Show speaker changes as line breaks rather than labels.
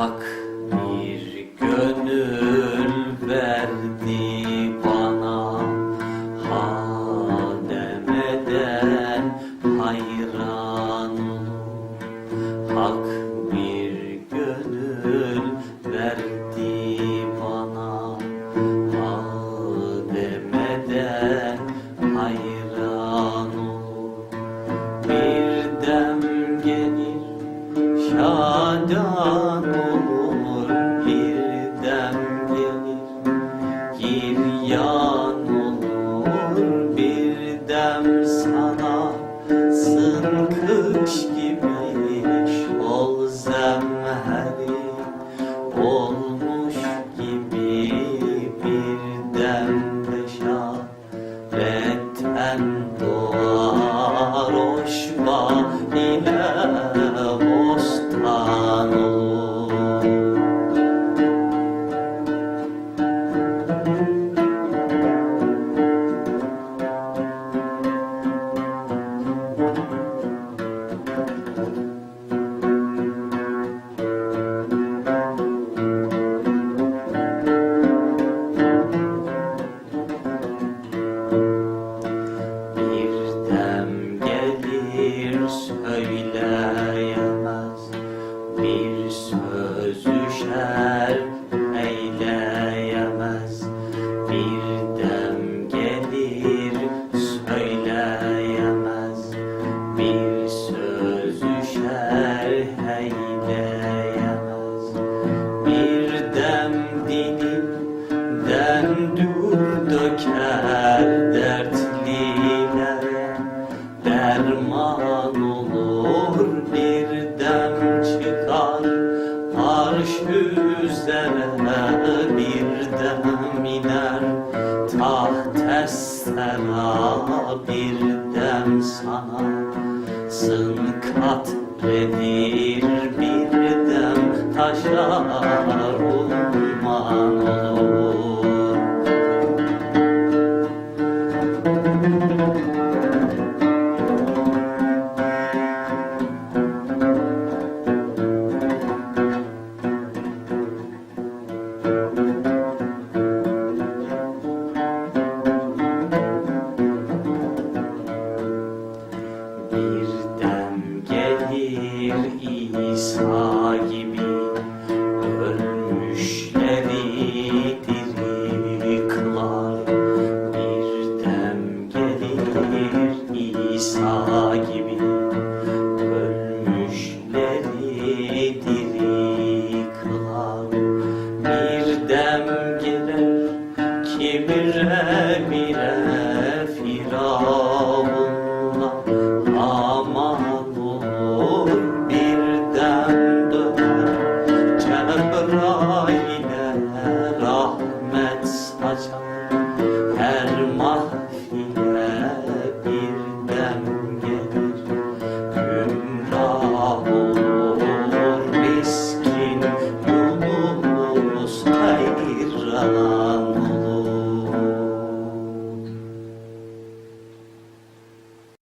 Hak bir gönül verdi bana Ha demeden hayran Hak bir gönül verdi bana Ha demeden hayran Derman olur bir dem çıkar. Arş üzerine bir dem iner Taht estera bir dem sana. Sınkat redir bir dem taşar İsa gibi Ölmüşleri diri kılar Bir dem gelir İsa gibi Ölmüşleri diri kılar Bir dem gelir kibire olacak Her mahfile bir gelir. Gümrah olur miskin Yunus hayran